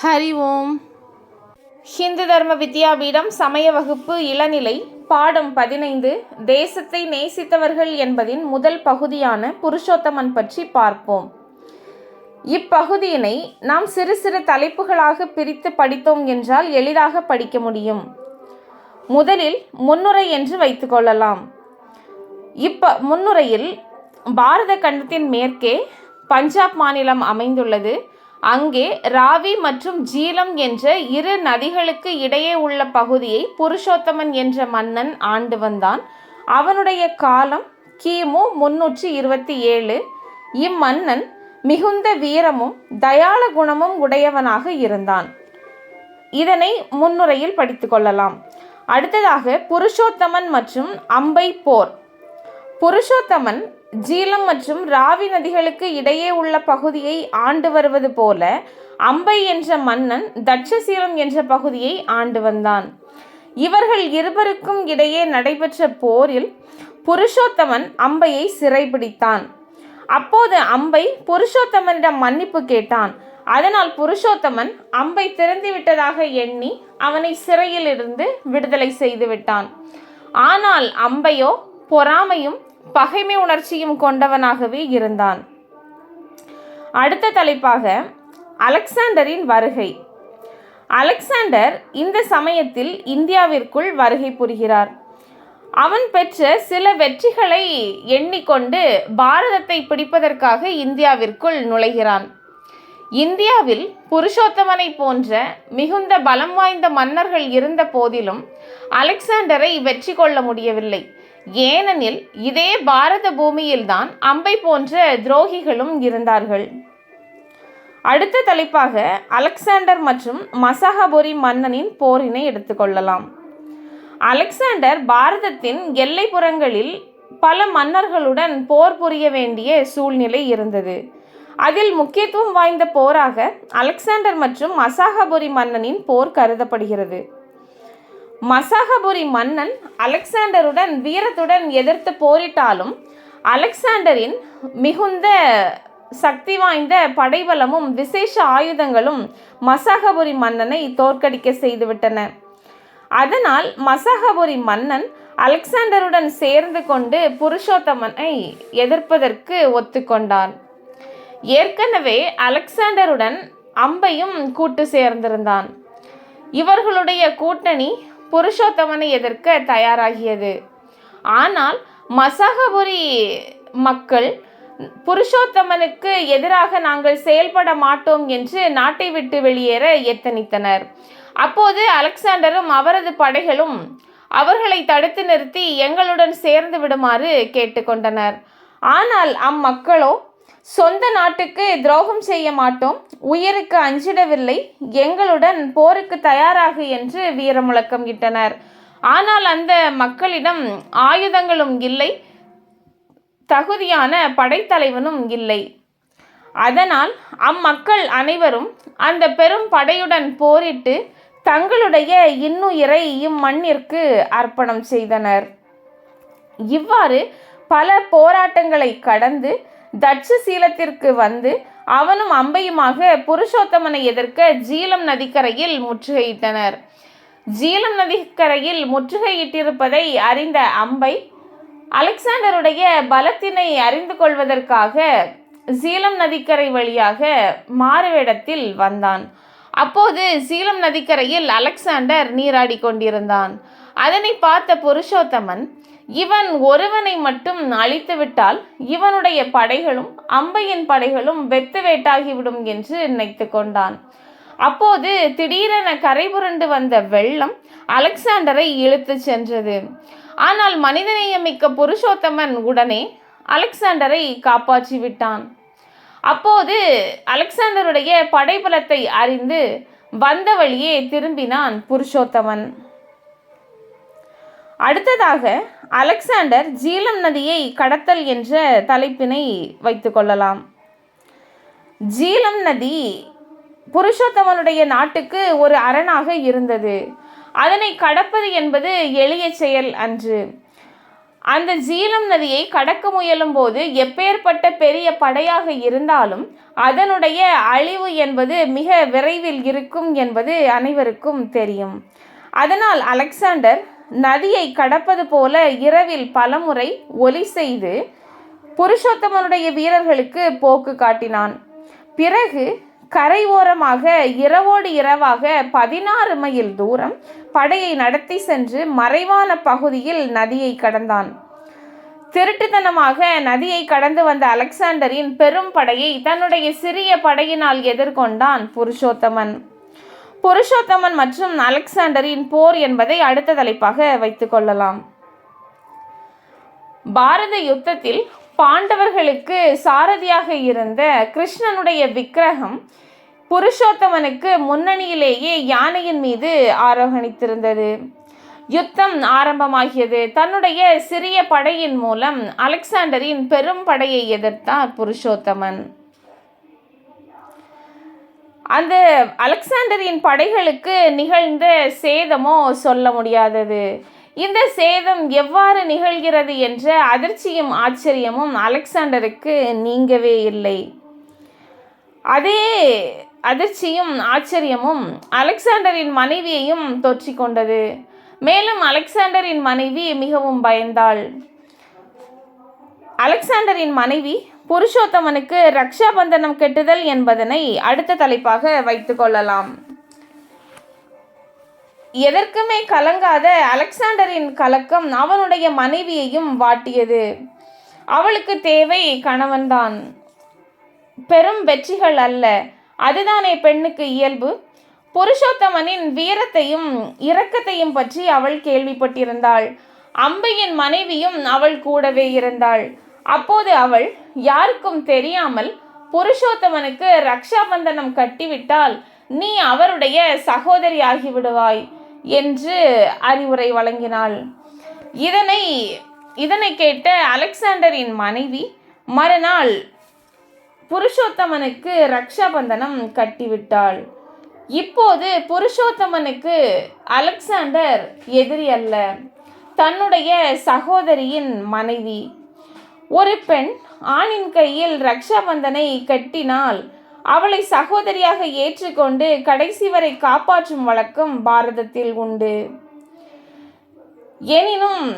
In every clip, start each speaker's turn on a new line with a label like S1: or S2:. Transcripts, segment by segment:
S1: ஹரி ஓம். ஹிந்து தர்ம வித்யாபீடம் சமய வகுப்பு இளநிலை பாடம் பதினைந்து தேசத்தை நேசித்தவர்கள் என்பதின் முதல் பகுதியான புருஷோத்தமன் பற்றி பார்ப்போம். இப்பகுதியினை நாம் சிறு சிறு தலைப்புகளாக பிரித்து படித்தோம் என்றால் எளிதாக படிக்க முடியும். முதலில் முன்னுரை என்று வைத்துக்கொள்ளலாம் இப்ப முன்னுரையில் பாரத கண்டத்தின் மேற்கே பஞ்சாப் மாநிலம் அமைந்துள்ளது. அங்கே ராவி மற்றும் ஜீலம் என்ற இரு நதிகளுக்கு இடையே உள்ள பகுதியை புருஷோத்தமன் என்ற மன்னன் ஆண்டு வந்தான். அவனுடைய காலம் கிமு முன்னூற்றி இருபத்தி ஏழு. இம்மன்னன் மிகுந்த வீரமும் தயாள குணமும் உடையவனாக இருந்தான். இதனை முன்னுரையில் படித்துக்கொள்ளலாம் அடுத்ததாக புருஷோத்தமன் மற்றும் அம்பை போர். புருஷோத்தமன் ஜீலம் மற்றும் ராவி நதிகளுக்கு இடையே உள்ள பகுதியை ஆண்டு வருவது போல அம்பை என்ற மன்னன் தட்சசீலம் என்ற பகுதியை ஆண்டு வந்தான். இவர்கள் இருவருக்கும் இடையே நடைபெற்ற போரில் புருஷோத்தமன் அம்பையை சிறைபிடித்தான். அப்போது அம்பை புருஷோத்தமனிடம் மன்னிப்பு கேட்டான். அதனால் புருஷோத்தமன் அம்பை திறந்துவிட்டதாக எண்ணி அவனை சிறையில் இருந்து விடுதலை செய்து விட்டான் ஆனால் அம்பையோ பொறாமையும் பகைமை உணர்ச்சியும் கொண்டவனாகவே இருந்தான். அடுத்த தலைப்பாக அலெக்சாண்டரின் வருகை. அலெக்சாண்டர் இந்த சமயத்தில் இந்தியாவிற்குள் வருகை புரிகிறார். அவன் பெற்ற சில வெற்றிகளை எண்ணிக்கொண்டு பாரதத்தை பிடிப்பதற்காக இந்தியாவிற்குள் நுழைகிறான். இந்தியாவில் புருஷோத்தமனை போன்ற மிகுந்த பலம் வாய்ந்த மன்னர்கள் இருந்த போதிலும் அலெக்சாண்டரை வெற்றி கொள்ள முடியவில்லை. ஏனெனில் இதே பாரத பூமியில்தான் அம்பை போன்ற துரோகிகளும் இருந்தார்கள். அடுத்த தலைப்பாக அலெக்சாண்டர் மற்றும் மசகபுரி மன்னனின் போரினை எடுத்துக்கொள்ளலாம் அலெக்சாண்டர் பாரதத்தின் எல்லைப்புறங்களில் பல மன்னர்களுடன் போர் புரிய வேண்டிய சூழ்நிலை இருந்தது. அதில் முக்கியத்துவம் வாய்ந்த போராக அலெக்சாண்டர் மற்றும் மசாகபுரி மன்னனின் போர் கருதப்படுகிறது. மசாகபுரி மன்னன் அலெக்சாண்டருடன் வீரத்துடன் எதிர்த்து போரிட்டாலும் அலெக்சாண்டரின் மிகுந்த சக்தி வாய்ந்த படைபலமும் விசேஷ ஆயுதங்களும் மசாகபுரி மன்னனை தோற்கடிக்க செய்துவிட்டன. அதனால் மசாகபுரி மன்னன் அலெக்சாண்டருடன் சேர்ந்து கொண்டு புருஷோத்தமனை எதிர்ப்பதற்கு ஒத்துக்கொண்டான். ஏற்கனவே அலெக்சாண்டருடன் அம்பையும் கூட்டு சேர்ந்திருந்தான். இவர்களுடைய கூட்டணி புருஷோத்தமனை எதிர்க்க தயாராகியது. ஆனால் மசகபுரி மக்கள் புருஷோத்தமனுக்கு எதிராக நாங்கள் செயல்பட மாட்டோம் என்று நாட்டை விட்டு வெளியேற எத்தனித்தனர். அப்போது அலெக்சாண்டரும் அவரது படைகளும் அவர்களை தடுத்து நிறுத்தி எங்களுடன் சேர்ந்து விடுமாறு கேட்டுக்கொண்டனர். ஆனால் அம்மக்களோ சொந்த நாட்டுக்கு துரோகம் செய்ய மாட்டோம். உயிருக்கு அஞ்சிடவில்லை. எங்களுடன் போருக்கு தயாராகு என்று வீரமுழக்கம் இட்டனர். ஆனால் அந்த மக்களிடம் ஆயுதங்களும் இல்லை. தகுதியான படைத்தலைவனும் இல்லை. அதனால் அம்மக்கள் அனைவரும் அந்த பெரும் படையுடன் போரிட்டு தங்களுடைய இன்னுயிரை இம்மண்ணிற்கு அர்ப்பணம் செய்தனர். இவ்வாறு பல போராட்டங்களை கடந்து தட்சசீலத்திற்கு வந்து அவனும் அம்பையுமாக புருஷோத்தமனை எதிர்க்க ஜீலம் நதிக்கரையில் முற்றுகையிட்டனர். ஜீலம் நதிக்கரையில் முற்றுகையிட்டிருப்பதை அறிந்த அம்பை அலெக்சாண்டருடைய பலத்தினை அறிந்து கொள்வதற்காக சீலம் நதிக்கரை வழியாக மாறுவேடத்தில் வந்தான். அப்போது சீலம் நதிக்கரையில் அலெக்சாண்டர் நீராடி கொண்டிருந்தான். அதனை பார்த்த புருஷோத்தமன் இவன் ஒருவனை மட்டும் அழித்துவிட்டால் இவனுடைய படைகளும் அம்பையின் படைகளும் வெத்து வேட்டாகிவிடும் என்று நினைத்து கொண்டான். அப்போது திடீரென கரை புரண்டு வந்த வெள்ளம் அலெக்சாண்டரை இழுத்து சென்றது. ஆனால் மனிதநேயமிக்க புருஷோத்தமன் உடனே அலெக்சாண்டரை காப்பாற்றி விட்டான். அப்போது அலெக்சாண்டருடைய படைபலத்தை அறிந்து வந்த வழியே திரும்பினான் புருஷோத்தமன். அடுத்ததாக அலெக்சாண்டர் ஜீலம் நதியை கடத்தல் என்ற தலைப்பினை வைத்துக்கொள்ளலாம் ஜீலம் நதி புருஷோத்தமனுடைய நாட்டுக்கு ஒரு அரணாக இருந்தது. அதனை கடப்பது என்பது எளிய செயல் அன்று. அந்த ஜீலம் நதியை கடக்க முயலும் போது எப்பேற்பட்ட பெரிய படையாக இருந்தாலும் அதனுடைய அழிவு என்பது மிக விரைவில் இருக்கும் என்பது அனைவருக்கும் தெரியும். அதனால் அலெக்சாண்டர் நதியை கடப்பது போல இரவில் பலமுறை ஒலி செய்து புருஷோத்தமனுடைய வீரர்களுக்கு போக்கு காட்டினான். பிறகு கரை ஓரமாக இரவோடு இரவாக பதினாறு மைல் தூரம் படையை நடத்தி சென்று மறைவான பகுதியில் நதியை கடந்தான். திருட்டுத்தனமாக நதியை கடந்து வந்த அலெக்சாண்டரின் பெரும் படையை தன்னுடைய சிறிய படையினால் எதிர்கொண்டான் புருஷோத்தமன். புருஷோத்தமன் மற்றும் அலெக்சாண்டரின் போர் என்பதை அடுத்த தலைப்பாக வைத்துக்கொள்ளலாம் பாரத யுத்தத்தில் பாண்டவர்களுக்கு சாரதியாக இருந்த கிருஷ்ணனுடைய விக்கிரகம் புருஷோத்தமனுக்கு முன்னணியிலேயே யானையின் மீது ஆரோகணித்திருந்தது. யுத்தம் ஆரம்பமாகியது. தன்னுடைய சிறிய படையின் மூலம் அலெக்சாண்டரின் பெரும் படையை எதிர்த்தார் புருஷோத்தமன். அந்த அலெக்சாண்டரின் படைகளுக்கு நிகழ்ந்த சேதமோ சொல்ல முடியாதது. இந்த சேதம் எவ்வாறு நிகழ்கிறது என்ற அதிர்ச்சியும் ஆச்சரியமும் அலெக்சாண்டருக்கு நீங்கவே இல்லை. அதே அதிர்ச்சியும் ஆச்சரியமும் அலெக்சாண்டரின் மனைவியையும் தொற்றிக்கொண்டது மேலும் அலெக்சாண்டரின் மனைவி மிகவும் பயந்தாள். அலெக்சாண்டரின் மனைவி புருஷோத்தமனுக்கு ரக்ஷாபந்தனம் கெட்டுதல் என்பதனை அடுத்த தலைப்பாக வைத்துக்கொள்ளலாம் எதற்குமே கலங்காத அலெக்சாண்டரின் கலக்கம் அவனுடைய மனைவியையும் வாட்டியது. அவளுக்கு தேவை கணவன்தான். பெரும் வெற்றிகள் அல்ல. அதுதானே பெண்ணுக்கு இயல்பு? புருஷோத்தமனின் வீரத்தையும் இரக்கத்தையும் பற்றி அவள் கேள்விப்பட்டிருந்தாள். அம்பையின் மனைவியும் அவள் கூடவே இருந்தாள். அப்போது அவள் யாருக்கும் தெரியாமல் புருஷோத்தமனுக்கு ரக்ஷாபந்தனம் கட்டிவிட்டால் நீ அவருடைய சகோதரி ஆகிவிடுவாய் என்று அறிவுரை வழங்கினாள். இதனை இதனை கேட்ட அலெக்சாண்டரின் மனைவி மறுநாள் புருஷோத்தமனுக்கு ரக்ஷாபந்தனம் கட்டிவிட்டாள். இப்போது புருஷோத்தமனுக்கு அலெக்சாண்டர் எதிரி அல்ல. தன்னுடைய சகோதரியின் மனைவி ஒரு பெண் ஆணின் கையில் ரக்ஷாபந்தனை கட்டினால் அவளை சகோதரியாக ஏற்றுக்கொண்டு கடைசி வரை காப்பாற்றும் வழக்கம் பாரதத்தில் உண்டு. எனினும்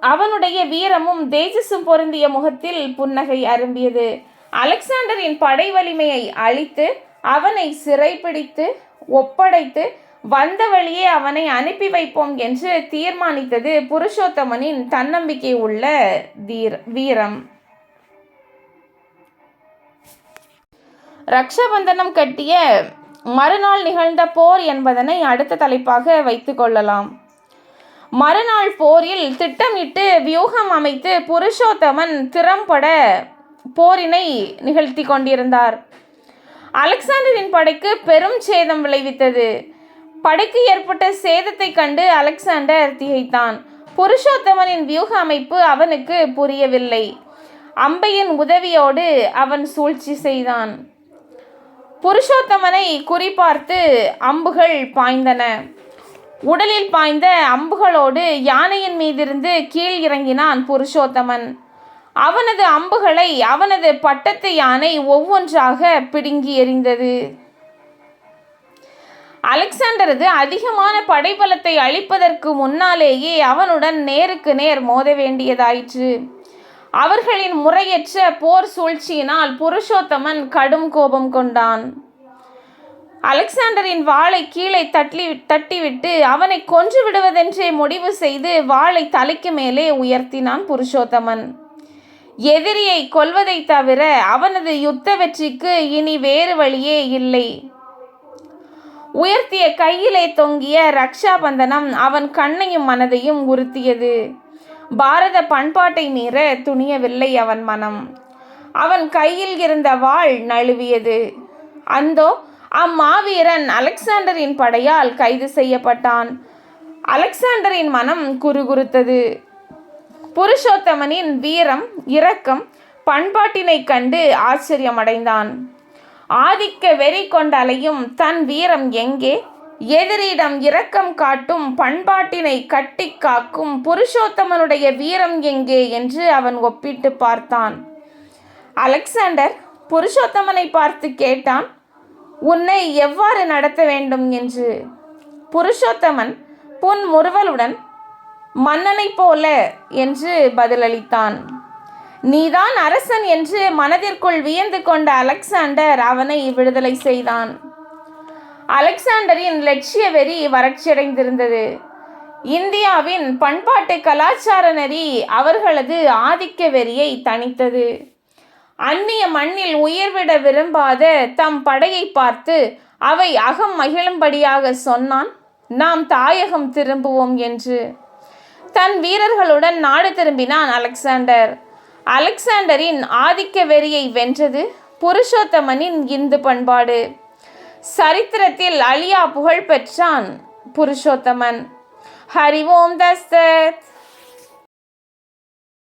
S1: அவனுடைய வீரமும் தேஜஸும் பொருந்திய முகத்தில் புன்னகை அரும்பியது. அலெக்சாண்டரின் படை வலிமையை அழித்து அவனை சிறைப்பிடித்து ஒப்படைத்து வந்த வழியே அவனை அனுப்பி வைப்போம் என்று தீர்மானித்தது புருஷோத்தமனின் தன்னம்பிக்கை உள்ள தீர் வீரம். ரக்ஷபந்தனம் கட்டிய மறுநாள் நிகழ்ந்த போர் என்பதனை அடுத்த தலைப்பாக வைத்துக் கொள்ளலாம். மறுநாள் போரில் திட்டமிட்டு வியூகம் அமைத்து புருஷோத்தமன் திறம்பட போரினை நிகழ்த்தி கொண்டிருந்தார். அலெக்சாண்டரின் படைக்கு பெரும் சேதம் விளைவித்தது. படைக்கு ஏற்பட்ட சேதத்தை கண்டு அலெக்சாண்டர் திகைத்தான். புருஷோத்தமனின் வியூக அமைப்பு அவனுக்கு புரியவில்லை. அம்பையின் உதவியோடு அவன் சூழ்ச்சி செய்தான். புருஷோத்தமனை குறிபார்த்து அம்புகள் பாய்ந்தன. உடலில் பாய்ந்த அம்புகளோடு யானையின் மீதிருந்து கீழ் இறங்கினான் புருஷோத்தமன். அவனது அம்புகளை அவனது பட்டத்து யானை ஒவ்வொன்றாக பிடுங்கி எறிந்தது. அலெக்சாண்டரது அதிகமான படைபலத்தை அழிப்பதற்கு முன்னாலேயே அவனுடன் நேருக்கு நேர் மோத வேண்டியதாயிற்று. அவர்களின் முறையற்ற போர் சூழ்ச்சியினால் புருஷோத்தமன் கடும் கோபம் கொண்டான். அலெக்சாண்டரின் வாளை கீழே தட்டி தட்டிவிட்டு அவனை கொன்று விடுவதென்றே முடிவு செய்து வாளை தலைக்கு மேலே உயர்த்தினான் புருஷோத்தமன். எதிரியை கொல்வதை தவிர அவனது யுத்த வெற்றிக்கு இனி வேறு வழியே இல்லை. உயர்த்திய கையிலே தொங்கிய ரக்ஷாபந்தனம் அவன் கண்ணையும் மனதையும் உறுத்தியது. பாரத பண்பாட்டை மீற துணியவில்லை அவன் மனம். அவன் கையில் இருந்த வாள் நழுவியது. அந்தோ அம்மாவீரன் அலெக்சாண்டரின் படையால் கைது செய்யப்பட்டான். அலெக்சாண்டரின் மனம் குறுகுறுத்தது. புருஷோத்தமனின் வீரம் இரக்கம் பண்பாட்டினைக் கண்டு ஆச்சரியமடைந்தான். ஆதிக்க வெறி கொண்டலையும் தன் வீரம் எங்கே? எதிரிடம் இரக்கம் காட்டும் பண்பாட்டினை கட்டி காக்கும் புருஷோத்தமனுடைய வீரம் எங்கே? என்று அவன் ஒப்பிட்டு பார்த்தான். அலெக்சாண்டர் புருஷோத்தமனை பார்த்து கேட்டான் உன்னை எவ்வாறு நடத்த வேண்டும்? என்று. புருஷோத்தமன் புன் முறுவலுடன் மன்னனைப் போல என்று பதிலளித்தான். நீதான் அரசன் என்று மனதிற்குள் வியந்து கொண்ட அலெக்சாண்டர் அவனை விடுதலை செய்தான். அலெக்சாண்டரின் லட்சிய வெறி வறட்சியடைந்திருந்தது. இந்தியாவின் பண்பாட்டு கலாச்சார நெறி அவர்களது ஆதிக்க வெறியை தணித்தது. அந்நிய மண்ணில் உயிர்விட விரும்பாத தம் படையை பார்த்து அவை அகம் மகிழும்படியாக சொன்னான் நாம் தாயகம் திரும்புவோம் என்று. தன் வீரர்களுடன் நாடு திரும்பினான் அலெக்சாண்டர். அலெக்சாண்டரின் ஆதிக்க வெறியை வென்றது புருஷோத்தமனின் இந்து பண்பாடு. சரித்திரத்தில் அழியா புகழ் பெற்றான் புருஷோத்தமன். ஹரி ஓம் தஸ்தத்.